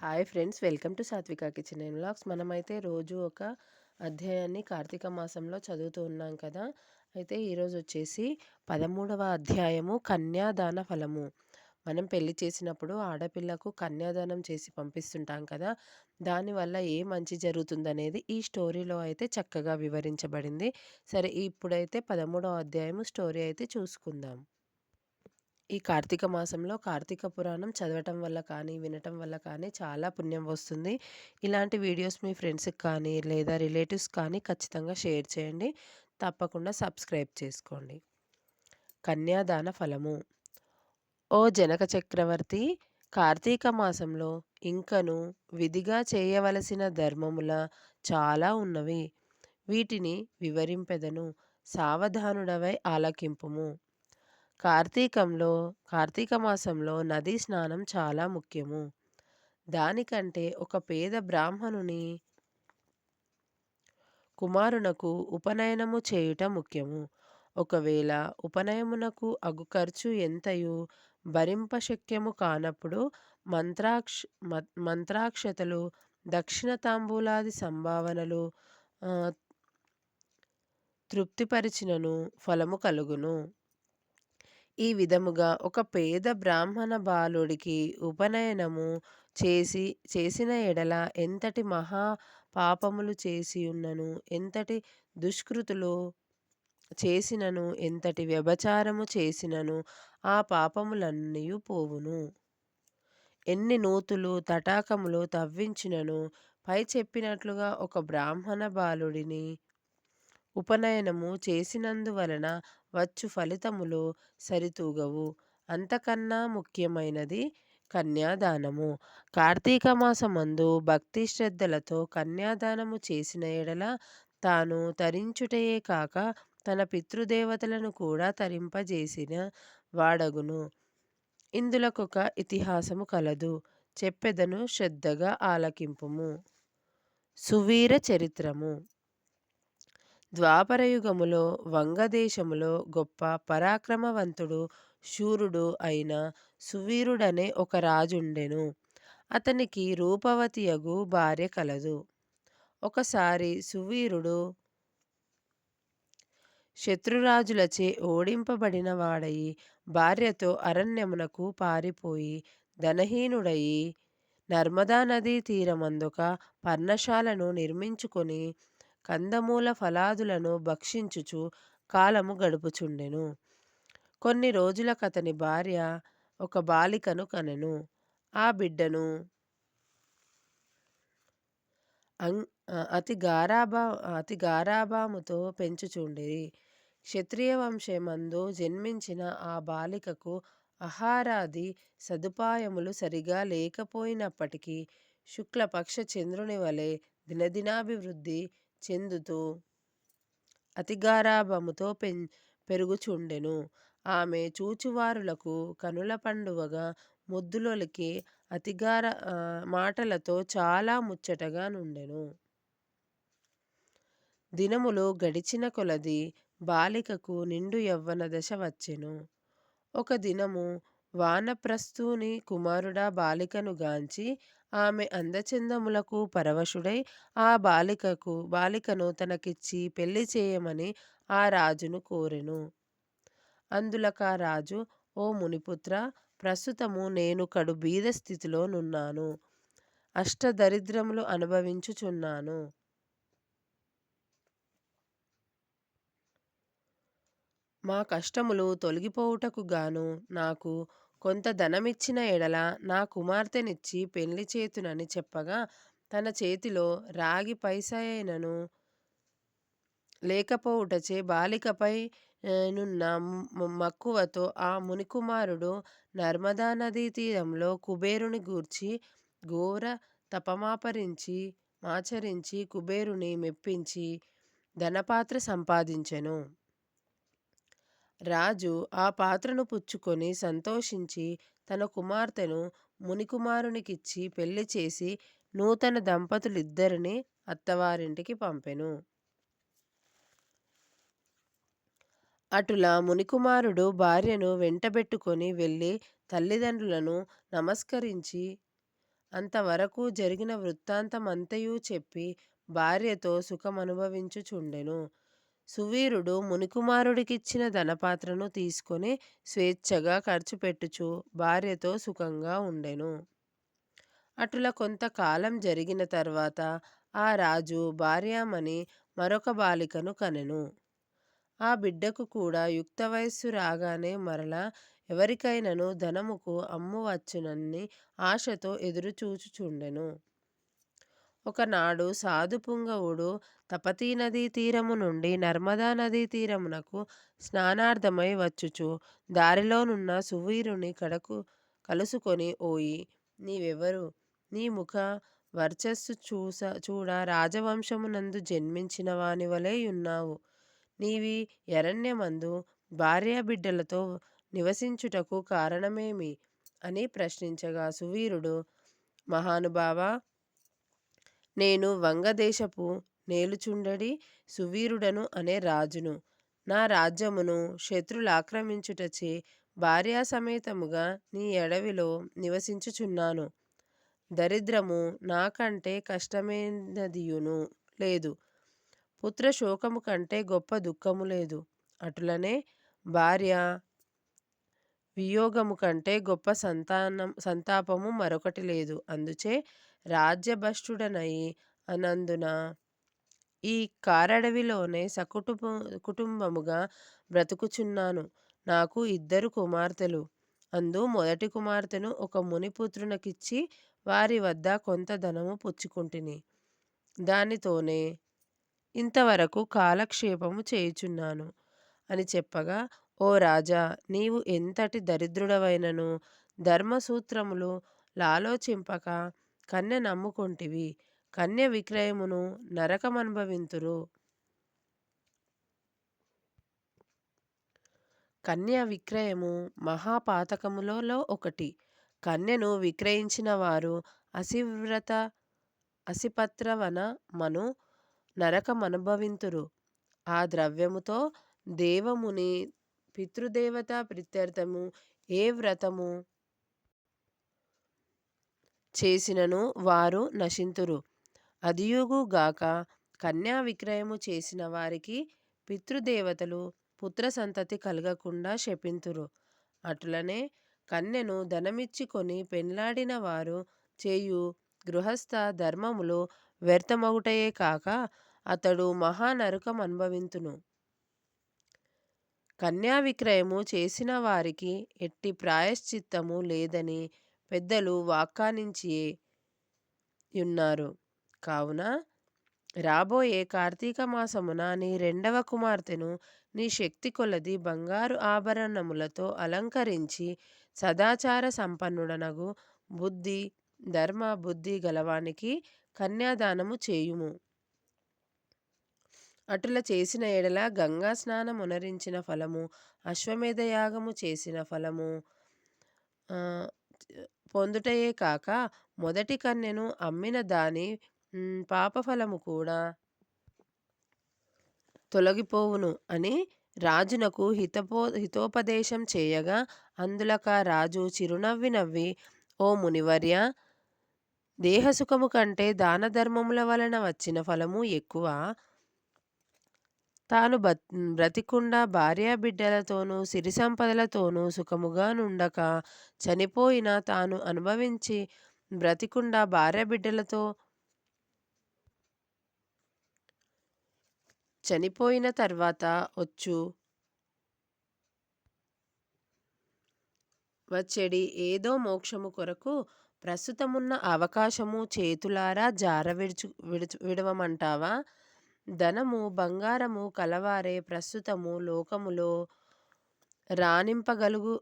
Hi friends welcome to Sathvika kitchen and blogs మనమైతే రోజు ఒక అధ్యాయాన్ని కార్తీక మాసంలో చదువుతూ ఉన్నాం కదా. అయితే ఈరోజు వచ్చేసి పదమూడవ అధ్యాయము కన్యాదాన ఫలము. మనం పెళ్ళి చేసినప్పుడు ఆడపిల్లకు కన్యాదానం చేసి పంపిస్తుంటాం కదా. దానివల్ల ఏ మంచి జరుగుతుందనేది ఈ స్టోరీలో అయితే చక్కగా వివరించబడింది. సరే ఇప్పుడైతే పదమూడవ అధ్యాయము స్టోరీ అయితే చూసుకుందాం. ఈ కార్తీక మాసంలో కార్తీక పురాణం చదవటం వల్ల కానీ వినటం వల్ల కానీ చాలా పుణ్యం వస్తుంది. ఇలాంటి వీడియోస్ మీ ఫ్రెండ్స్కి కానీ లేదా రిలేటివ్స్ కానీ ఖచ్చితంగా షేర్ చేయండి. తప్పకుండా సబ్స్క్రైబ్ చేసుకోండి. కన్యాదాన ఫలము. ఓ జనక చక్రవర్తి కార్తీక మాసంలో ఇంకను విధిగా చేయవలసిన ధర్మముల చాలా ఉన్నవి. వీటిని వివరింపెదను. సావధానుడవై ఆలకింపుము. కార్తీకంలో కార్తీక మాసంలో నదీ స్నానం చాలా ముఖ్యము. దానికంటే ఒక పేద బ్రాహ్మణుని కుమారునకు ఉపనయనము చేయుట ముఖ్యము. ఒకవేళ ఉపనయమునకు అగు ఖర్చు ఎంతయు భరింపశక్యము కానప్పుడు మంత్రాక్ష మంత్రాక్షతలు దక్షిణ తాంబూలాది సంభావనలు తృప్తిపరిచినను ఫలము కలుగును. ఈ విధముగా ఒక పేద బ్రాహ్మణ బాలుడికి ఉపనయనము చేసి చేసిన ఎడల ఎంతటి మహా పాపములు చేసి ఉన్నను ఎంతటి దుష్కృతులు చేసినను ఎంతటి వ్యభచారము చేసినను ఆ పాపములన్నీ పోవును. ఎన్ని నూతులు తటాకములు తవ్వించినను పై చెప్పినట్లుగా ఒక బ్రాహ్మణ బాలుడిని ఉపనయనము చేసినందువలన వచ్చు ఫలితములు సరితూగవు. అంతకన్నా ముఖ్యమైనది కన్యాదానము. కార్తీక మాసమందు భక్తి శ్రద్ధలతో కన్యాదానము చేసిన ఎడల తాను తరించుటయే కాక తన పితృదేవతలను కూడా తరింపజేసిన వాడగును. ఇందులకొక ఇతిహాసము కలదు. చెప్పెదను శ్రద్ధగా ఆలకింపుము. సువీర చరిత్రము. ద్వాపరయుగములో వంగదేశములో గొప్ప పరాక్రమవంతుడు శూరుడు అయిన సువీరుడనే ఒక రాజుండెను. అతనికి రూపవతియగు భార్య కలదు. ఒకసారి సువీరుడు శత్రురాజులచే ఓడింపబడిన వాడయి భార్యతో అరణ్యమునకు పారిపోయి ధనహీనుడయి నర్మదా నదీ తీరమందుక పర్ణశాలను నిర్మించుకొని కందమూల ఫలాదులను భక్షించుచు కాలము గడుపుచుండెను. కొన్ని రోజులకతని భార్య ఒక బాలికను కనెను. ఆ బిడ్డను అతి గారాభా అతి గారాభాముతో పెంచుచుండిరి. క్షత్రియ వంశమందు జన్మించిన ఆ బాలికకు ఆహారాది సదుపాయములు సరిగా లేకపోయినప్పటికీ శుక్లపక్ష చంద్రుని వలె దినదినాభివృద్ధి చెందుతూ అతిగారాభముతో పెం పెరుగుచుండెను. ఆమె చూచువారులకు కనుల పండువగా ముద్దులొలికి అతిగార మాటలతో చాలా ముచ్చటగా నుండెను. దినములు గడిచిన కొలది బాలికకు నిండు యవ్వన దశ వచ్చెను. ఒక దినము వానప్రస్థుని కుమారుడా బాలికను గాంచి ఆమె అందచందములకు పరవశుడై ఆ బాలికకు బాలికను తనకిచ్చి పెళ్ళి చేయమని ఆ రాజును కోరెను. అందులక రాజు ఓ మునిపుత్ర ప్రస్తుతము నేను కడు బీద స్థితిలో నున్నాను. అష్టదరిద్రములు అనుభవించుచున్నాను. మా కష్టములు తొలగిపోవుటకు గాను నాకు కొంత ధనమిచ్చిన ఎడల నా కుమార్తెనిచ్చి పెళ్ళి చేతునని చెప్పగా తన చేతిలో రాగి పైసయైనను లేకపోవుటచే బాలికపై నున్న మక్కువతో ఆ మునికుమారుడు నర్మదా నదీ తీరంలో కుబేరుని గూర్చి ఘోర తపమాపరించి మాచరించి కుబేరుని మెప్పించి ధనపాత్ర సంపాదించెను. రాజు ఆ పాత్రను పుచ్చుకొని సంతోషించి తన కుమార్తెను మునికుమారునికిచ్చి పెళ్ళి చేసి నూతన దంపతులిద్దరిని అత్తవారింటికి పంపెను అటులా మునికుమారుడు భార్యను వెంటబెట్టుకొని వెళ్ళి తల్లిదండ్రులను నమస్కరించి అంతవరకు జరిగిన వృత్తాంతమంతయూ చెప్పి భార్యతో సుఖమనుభవించుచుండెను. సువీరుడు మునికుమారుడికిచ్చిన ధనపాత్రను తీసుకొని స్వేచ్ఛగా ఖర్చుపెట్టుచు భార్యతో సుఖంగా ఉండెను. అటుల కొంతకాలం జరిగిన తర్వాత ఆ రాజు భార్యామణి మరొక బాలికను కనెను. ఆ బిడ్డకు కూడా యుక్తవయస్సు రాగానే మరల ఎవరికైనను ధనముకు అమ్మువచ్చునని ఆశతో ఎదురుచూచుచుండెను. ఒకనాడు సాధుపుంగవుడు తపతీనదీ తీరము నుండి నర్మదా నదీ తీరమునకు స్నానార్థమై వచ్చుచు దారిలోనున్న సువీరుని కలుసుకొని ఓయి! నీవెవరు? నీ ముఖ వర్చస్సు చూడ రాజవంశమునందు జన్మించిన వానివలే యున్నావు. నీవీ యరణ్యమందు భార్యాబిడ్డలతో నివసించుటకు కారణమేమి? అని ప్రశ్నించగా సువీరుడు మహానుభావా! నేను వంగదేశపు నేలుచుండడి సువీరుడను అనే రాజును. నా రాజ్యమును శత్రులాక్రమించుటచే భార్యాసమేతముగా నీ ఎడవిలో నివసించుచున్నాను. దరిద్రము నాకంటే కష్టమైనదియును లేదు. పుత్రశోకముకంటె గొప్ప దుఃఖము లేదు. అటులనే భార్య వియోగము కంటే గొప్ప సంతానం సంతాపము మరొకటి లేదు. అందుచే రాజ్యభ్రష్టుడనై అనందున ఈ కారడవిలోనే సకుటుంబముగా బ్రతుకుచున్నాను. నాకు ఇద్దరు కుమార్తెలు. అందు మొదటి కుమార్తెను ఒక మునిపుత్రునికిచ్చి వారి వద్ద కొంత ధనము పుచ్చుకుంటుని దానితోనే ఇంతవరకు కాలక్షేపము చేయుచున్నాను అని చెప్పగా ఓ రాజా! నీవు ఎంతటి దరిద్రుడవైనను ధర్మసూత్రములు లాలోచింపక కన్య నమ్ముకొంటివి. కన్య విక్రయమును నరకమనుభవింతురు. కన్యావిక్రయము మహాపాతకములలో ఒకటి. కన్యను విక్రయించిన వారు అసివ్రత అసిపత్రవన మను నరకమనుభవింతురు. ఆ ద్రవ్యముతో దేవముని పితృదేవత ప్రిత్యర్థము ఏ వ్రతము చేసినను వారు నశింతురు. అదియుగాక కన్యావిక్రయము చేసిన వారికి పితృదేవతలు పుత్రసంతతి కలగకుండా శపింతురు. అట్లనే కన్యను ధనమిచ్చి కొని పెండ్లాడిన వారు చేయు గృహస్థ ధర్మములు వ్యర్థమగుటయే కాక అతడు మహా విక్రయము కన్యావిక్రయము చేసినవారికి ఎట్టి ప్రాయశ్చిత్తము లేదని పెద్దలు వాకానించి యున్నారు. కావున రాబోయే కార్తీక మాసమున నీ రెండవ కుమార్తెను నీ శక్తి కొలది బంగారు ఆభరణములతో అలంకరించి సదాచార సంపన్నుడనగు బుద్ధి, ధర్మ బుద్ధి గలవానికి కన్యాదానము చేయుము. అటుల చేసిన ఎడల గంగా స్నానమునరించిన ఫలము, అశ్వమేధయాగము చేసిన ఫలము పొందుటయే కాక మొదటి కన్యను అమ్మిన దాని పాపఫలము కూడా తొలగిపోవును అని రాజునకు హితపో హితోపదేశం చేయగా అందులక రాజు చిరునవ్వి నవ్వి ఓ మునివర్య దేహసుఖము కంటే దానధర్మముల వలన వచ్చిన ఫలము ఎక్కువ. తాను బ్రతికుండా భార్యాబిడ్డలతోనూ సిరిసంపదలతోనూ సుఖముగా నుండక చనిపోయిన తాను అనుభవించి బ్రతికుండా భార్యాబిడ్డలతో చనిపోయిన తర్వాత వచ్చు వచ్చేడి. ఏదో మోక్షము కొరకు ప్రస్తుతమున్న అవకాశము చేతులారా జార విడుచు విడవమంటావా? ధనము బంగారము కలవారే ప్రస్తుతము లోకములో రాణింపగలుగు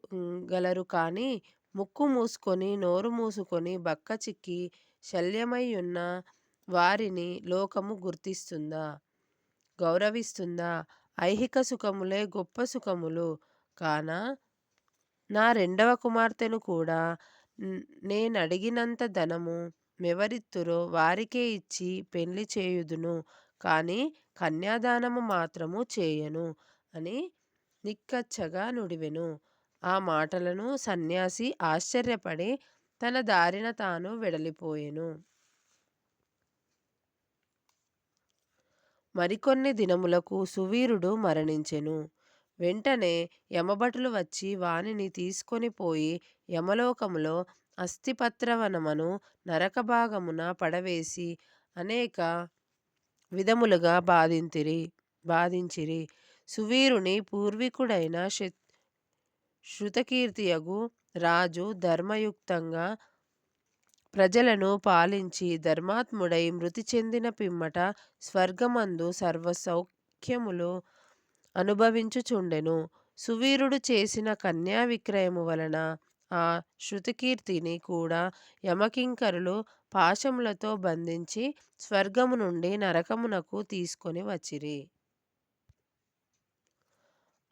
గలరు కానీ ముక్కు మూసుకొని నోరు మూసుకొని బక్కచిక్కి శల్యమైయున్న వారిని లోకము గుర్తిస్తుందా? గౌరవిస్తుందా? ఐహిక సుఖములే గొప్ప సుఖములు కానా? నా రెండవ కుమార్తెను కూడా నేనడిగినంత ధనము మెవరిత్తురో వారికే ఇచ్చి పెండ్లి చేయుదును కానీ కన్యాదానము మాత్రము చేయను అని నిక్కచ్చగా నుడివెను. ఆ మాటలను సన్యాసి ఆశ్చర్యపడి తన దారిన తాను వెడలిపోయెను. మరికొన్ని దినములకు సువీరుడు మరణించెను. వెంటనే యమభటులు వచ్చి వానిని తీసుకొని పోయి యమలోకములో అస్థిపత్రవనమను నరకభాగమున పడవేసి అనేక విధములుగా బాధింతిరి బాధించిరి. సువీరుని పూర్వీకుడైన శృతకీర్తియగు రాజు ధర్మయుక్తంగా ప్రజలను పాలించి ధర్మాత్ముడై మృతి చెందిన పిమ్మట స్వర్గమందు సర్వసౌఖ్యములు అనుభవించుచుండెను. సువీరుడు చేసిన కన్యావిక్రయము వలన ఆ శృతికీర్తిని కూడా యమకింకరులు పాశములతో బంధించి స్వర్గము నుండి నరకమునకు తీసుకొని వచ్చిరి.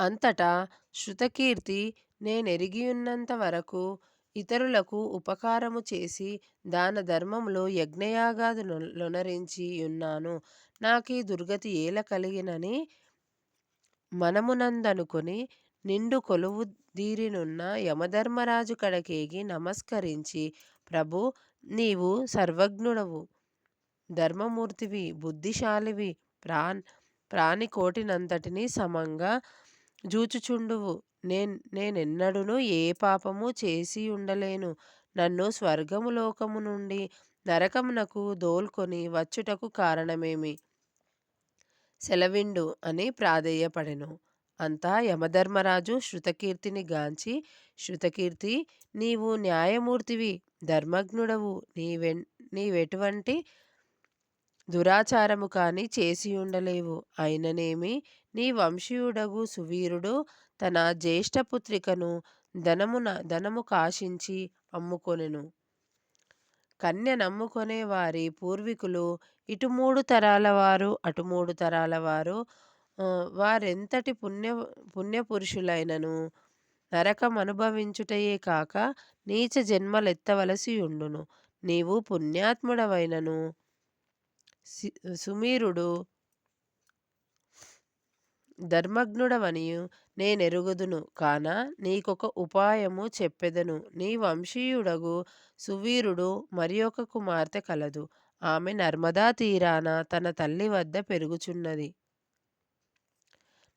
అంతటా శృతకీర్తి నేనెరిగియున్నంత వరకు ఇతరులకు ఉపకారము చేసి దాన దానధర్మములు యజ్ఞయాగాదులొనరించి నాకు నాకీ దుర్గతి ఏల కలిగినని మనమునందనుకొని నిండు కొలువు దీరినున్న యమధర్మరాజు కడకేగి నమస్కరించి ప్రభు నీవు సర్వజ్ఞుడవు ధర్మమూర్తివి బుద్ధిశాలివి ప్రాణికోటినంతటినీ సమంగా జూచుచుండువు నేనెన్నడును ఏ పాపము చేసి ఉండలేను నన్ను స్వర్గము లోకము నుండి నరకమునకు దోల్కొని వచ్చుటకు కారణమేమి? సెలవిండు అని ప్రాధేయపడెను. అంతా యమధర్మరాజు శృతకీర్తిని గాంచి శృతకీర్తి నీవు న్యాయమూర్తివి ధర్మజ్ఞుడవు నీవెటువంటి దురాచారము కాని చేసియుండలేవు. అయిననేమి నీ వంశీయుడగు సువీరుడు తన జ్యేష్ఠపుత్రికను ధనము కాశించి అమ్ముకొనెను. కన్య నమ్ముకొనే వారి పూర్వీకులు ఇటు మూడు తరాలవారు అటు మూడు తరాలవారు వారెంతటి పుణ్య పుణ్యపురుషులైనను నరకమనుభవించుటయే కాక నీచ జన్మలెత్తవలసి ఉండును నీవు పుణ్యాత్ముడవైనను సుమీరుడు ధర్మజ్ఞుడవనియు నేనెరుగుదును కాన నీకొక ఉపాయము చెప్పెదను నీ వంశీయుడగు సువీరుడు మరియొక కుమార్తె కలదు. ఆమె నర్మదా తీరాన తన తల్లి వద్ద పెరుగుచున్నది.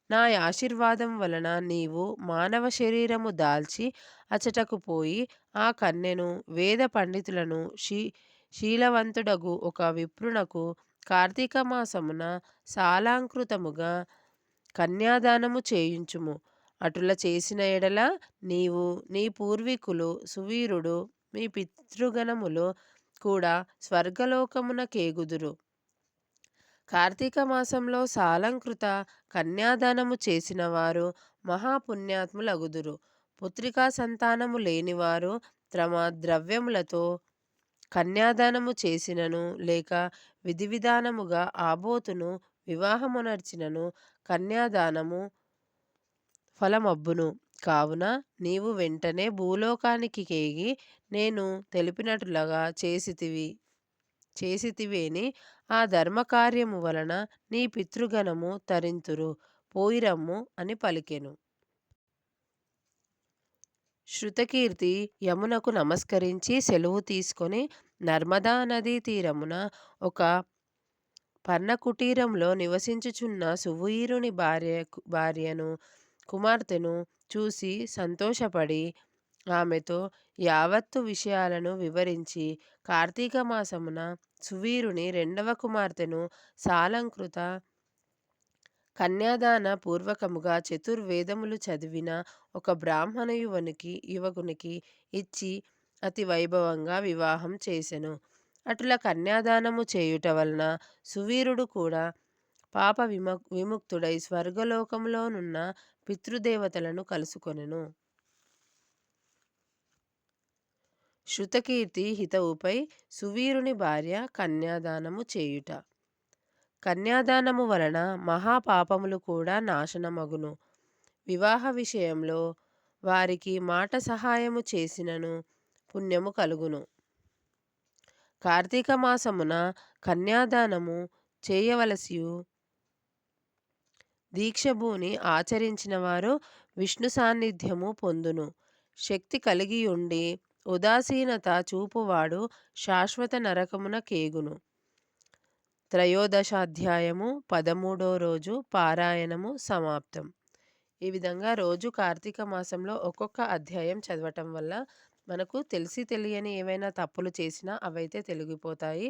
నా ఆశీర్వాదం వలన నీవు మానవ శరీరము దాల్చి అచటకు పోయి ఆ కన్యను వేద పండితులను శీలవంతుడగు ఒక విప్రునకు కార్తీకమాసమున సాలాంకృతముగా కన్యాదానము చేయించుము. అటుల చేసిన ఎడల నీవు నీ పూర్వీకులు సువీరుడు మీ పితృగణములు కూడా స్వర్గలోకమున కేగుదురు. కార్తీక మాసంలో సాలంకృత కన్యాదానము చేసినవారు మహాపుణ్యాత్ములగుదురు. పుత్రికా సంతానము లేనివారు తమ ద్రవ్యములతో కన్యాదానము చేసినను లేక విధి విధానముగా ఆబోతును వివాహమునర్చినను కన్యాదానము ఫలమబ్బును. కావున నీవు వెంటనే భూలోకానికి కేగి నేను తెలిపినట్లుగా చేసితివి చేసితివేని ఆ ధర్మకార్యము వలన నీ పితృగణము తరింతురు. పోయిరమ్ము అని పలికెను. శృతకీర్తి యమునకు నమస్కరించి సెలవు తీసుకొని నర్మదా నదీ తీరమున ఒక పర్ణకుటీరంలో నివసించుచున్న సువీరుని భార్యను కుమార్తెను చూసి సంతోషపడి ఆమెతో యావత్తు విషయాలను వివరించి కార్తీక మాసమున సువీరుని రెండవ కుమార్తెను సాలంకృత కన్యాదాన పూర్వకముగా చతుర్వేదములు చదివిన ఒక బ్రాహ్మణ యువకునికి ఇచ్చి అతి వైభవంగా వివాహం చేసెను. అటుల కన్యాదానము చేయుట వలన సువీరుడు కూడా పాప విముక్తుడై స్వర్గలోకములోనున్న పితృదేవతలను కలుసుకొనెను. శృతకీర్తి హితవుపై సువీరుని భార్య కన్యాదానము చేయుట. కన్యాదానము వలన మహాపాపములు కూడా నాశనమగును. వివాహ విషయంలో వారికి మాట సహాయము చేసినను పుణ్యము కలుగును. కార్తీక మాసమున కన్యాదానము చేయవలసి దీక్షభూమి ఆచరించిన వారు విష్ణు సాన్నిధ్యము పొందును. శక్తి కలిగి ఉండి ఉదాసీనత చూపువాడు శాశ్వత నరకమున కేగును. త్రయోదశాధ్యాయము పదమూడో రోజు పారాయణము సమాప్తం. ఈ విధంగా రోజు కార్తీక మాసంలో ఒక్కొక్క అధ్యాయం చదవటం వల్ల మనకు తెలిసి తెలియని ఏవైనా తప్పులు చేసినా అవైతే తెలిగిపోతాయి.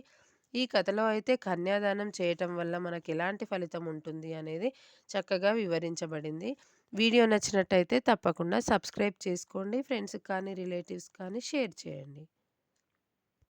ఈ కథలో అయితే కన్యాదానం చేయటం వల్ల మనకి ఎలాంటి ఫలితం ఉంటుంది అనేది చక్కగా వివరించబడింది. వీడియో నచ్చినట్టయితే తప్పకుండా సబ్స్క్రైబ్ చేసుకోండి ఫ్రెండ్స్కి కానీ రిలేటివ్స్ కానీ షేర్ చేయండి.